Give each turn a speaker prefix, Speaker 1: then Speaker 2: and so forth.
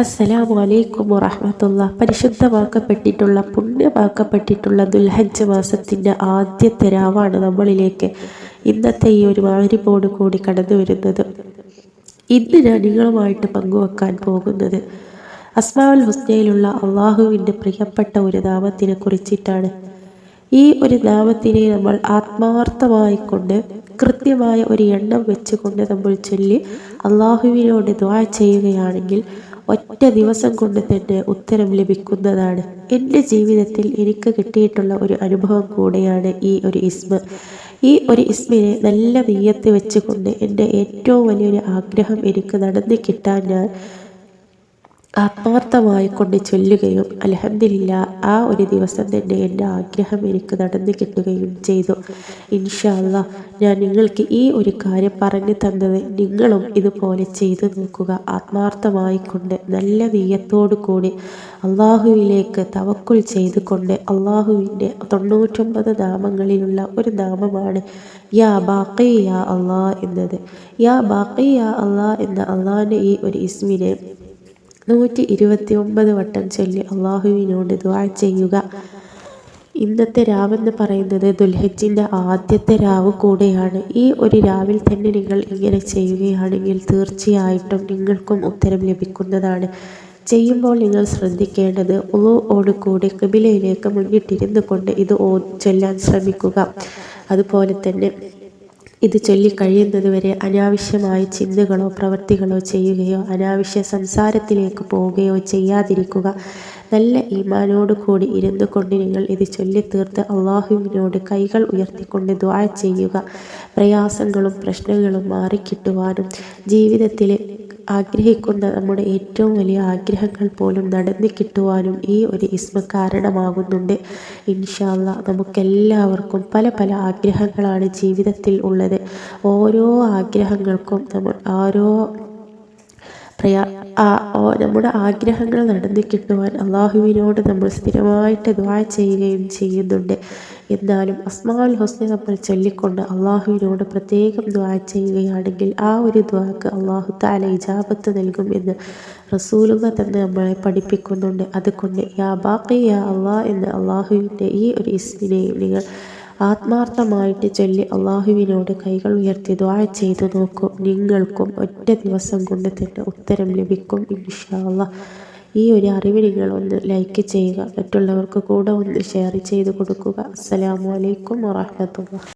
Speaker 1: അസ്സലാമു അലൈക്കും വറഹമത്തുള്ള പരിശുദ്ധമാക്കപ്പെട്ടിട്ടുള്ള പുണ്യമാക്കപ്പെട്ടിട്ടുള്ള ദുൽഹജ്ജ് മാസത്തിന്റെ ആദ്യത്തെ രാവാണ് നമ്മളിലേക്ക് ഇന്നത്തെ ഈ ഒരു മാരിപ്പോട് കൂടി കടന്നു വരുന്നത്. ഇന്ന് ഞാൻ നിങ്ങളുമായിട്ട് പങ്കുവെക്കാൻ പോകുന്നത് അസ്മാവുൽ ഹുസ്നയിലുള്ള അള്ളാഹുവിന്റെ പ്രിയപ്പെട്ട ഒരു നാമത്തിനെ കുറിച്ചിട്ടാണ്. ഈ ഒരു നാമത്തിനെ നമ്മൾ ആത്മാർത്ഥമായിക്കൊണ്ട് കൃത്യമായ ഒരു എണ്ണം വെച്ചുകൊണ്ട് നമ്മൾ ചൊല്ലി അള്ളാഹുവിനോട് ദ്വാ ചെയ്യുകയാണെങ്കിൽ ഒറ്റ ദിവസം കൊണ്ട് തന്നെ ഉത്തരം ലഭിക്കുന്നതാണ്. എന്റെ ജീവിതത്തിൽ എനിക്ക് കിട്ടിയിട്ടുള്ള ഒരു അനുഭവം കൂടെയാണ് ഈ ഒരു ഇസ്മ. ഈ ഒരു ഇസ്മിനെ നല്ല നെയ്യത്ത് വെച്ചുകൊണ്ട് എന്റെ ഏറ്റവും വലിയൊരു ആഗ്രഹം എനിക്ക് നടന്നു കിട്ടാൻ ഞാൻ ആത്മാർത്ഥമായി കൊണ്ട് ചൊല്ലുകയും അലഹമില്ല ആ ഒരു ദിവസം തന്നെ എന്റെ ആഗ്രഹം എനിക്ക് നടന്നു കിട്ടുകയും ചെയ്തു. ഇൻഷാല്ല ഞാൻ നിങ്ങൾക്ക് ഈ ഒരു കാര്യം പറഞ്ഞു തന്നത് നിങ്ങളും ഇതുപോലെ ചെയ്തു നോക്കുക. ആത്മാർത്ഥമായി കൊണ്ട് നല്ല നീയത്തോടു കൂടി അള്ളാഹുവിലേക്ക് തവക്കുൽ ചെയ്തുകൊണ്ട് അള്ളാഹുവിന്റെ തൊണ്ണൂറ്റൊമ്പത് നാമങ്ങളിലുള്ള ഒരു നാമമാണ് യാ ബാക്കി യാ അള്ളാ എന്നത്. യാ ബാക്കി യാ അള്ളാ എന്ന അള്ളാഹിന്റെ ഈ ഒരു ഇസ്മിനെ നൂറ്റി ഇരുപത്തി ഒമ്പത് വട്ടം ചൊല്ലി അള്ളാഹുവിനോട് ദ്വാ ചെയ്യുക. ഇന്നത്തെ രാവെന്ന് പറയുന്നത് ദുൽഹജ്ജിന്റെ ആദ്യത്തെ രാവ് കൂടെയാണ്. ഈ ഒരു രാവിൽ തന്നെ നിങ്ങൾ ഇങ്ങനെ ചെയ്യുകയാണെങ്കിൽ തീർച്ചയായിട്ടും നിങ്ങൾക്കും ഉത്തരം ലഭിക്കുന്നതാണ്. ചെയ്യുമ്പോൾ നിങ്ങൾ ശ്രദ്ധിക്കേണ്ടത് ഓട് കൂടി കബിലയിലേക്ക് മുന്നിട്ടിരുന്നു കൊണ്ട് ഇത് ഓ ചൊല്ലാൻ ശ്രമിക്കുക. അതുപോലെ തന്നെ ഇത് ചൊല്ലിക്കഴിയുന്നത് വരെ അനാവശ്യമായ ചിന്തകളോ പ്രവൃത്തികളോ ചെയ്യുകയോ അനാവശ്യ സംസാരത്തിലേക്ക് പോവുകയോ ചെയ്യാതിരിക്കുക. നല്ല ഈമാനോട് കൂടി ഇരുന്നു കൊണ്ട് നിങ്ങൾ ഇത് ചൊല്ലിത്തീർത്ത് അള്ളാഹുവിനോട് കൈകൾ ഉയർത്തിക്കൊണ്ട് ദ്വാ ചെയ്യുക. പ്രയാസങ്ങളും പ്രശ്നങ്ങളും മാറിക്കിട്ടുവാനും ജീവിതത്തിൽ ആഗ്രഹിക്കുന്ന നമ്മുടെ ഏറ്റവും വലിയ ആഗ്രഹങ്ങൾ പോലും നടന്നു കിട്ടുവാനും ഈ ഒരു ഇസ്മ കാരണമാകുന്നുണ്ട്. ഇൻഷാല്ല നമുക്കെല്ലാവർക്കും പല പല ആഗ്രഹങ്ങളാണ് ജീവിതത്തിൽ ഉള്ളത്. ഓരോ ആഗ്രഹങ്ങൾക്കും നമ്മൾ ഓരോ പ്രയാ നമ്മുടെ ആഗ്രഹങ്ങൾ നടന്നു കിട്ടുവാൻ അള്ളാഹുവിനോട് നമ്മൾ സ്ഥിരമായിട്ട് ദ്വാ ചെയ്യുകയും ചെയ്യുന്നുണ്ട്. എന്നാലും അസ്മാൽ ഹുസ്നെ നമ്മൾ ചൊല്ലിക്കൊണ്ട് അള്ളാഹുവിനോട് പ്രത്യേകം ദ്വാ ചെയ്യുകയാണെങ്കിൽ ആ ഒരു ദ്വാക്ക് അള്ളാഹു താല ഇജാബത്ത് നൽകും എന്ന് റസൂലുക തന്നെ നമ്മളെ പഠിപ്പിക്കുന്നുണ്ട്. അതുകൊണ്ട് യാ ബാക്കി യാ അള്ളാഹ് എന്ന അള്ളാഹുവിന്റെ ഈ ഒരു ഇസ്മിനെയും നിങ്ങൾ ആത്മാർത്ഥമായിട്ട് ചൊല്ലി അള്ളാഹുവിനോട് കൈകൾ ഉയർത്തി ദ്വാഴ ചെയ്തു നോക്കൂ. നിങ്ങൾക്കും ഒറ്റ ദിവസം കൊണ്ട് തന്നെ ഉത്തരം ലഭിക്കും ഇൻഷാല്ല ഈ ഒരു അറിവ് നിങ്ങൾ ഒന്ന് ലൈക്ക് ചെയ്യുക. മറ്റുള്ളവർക്ക് കൂടെ ഒന്ന് ഷെയർ ചെയ്ത് കൊടുക്കുക. അസ്സലാമു അലൈക്കും വറഹമത്തുള്ള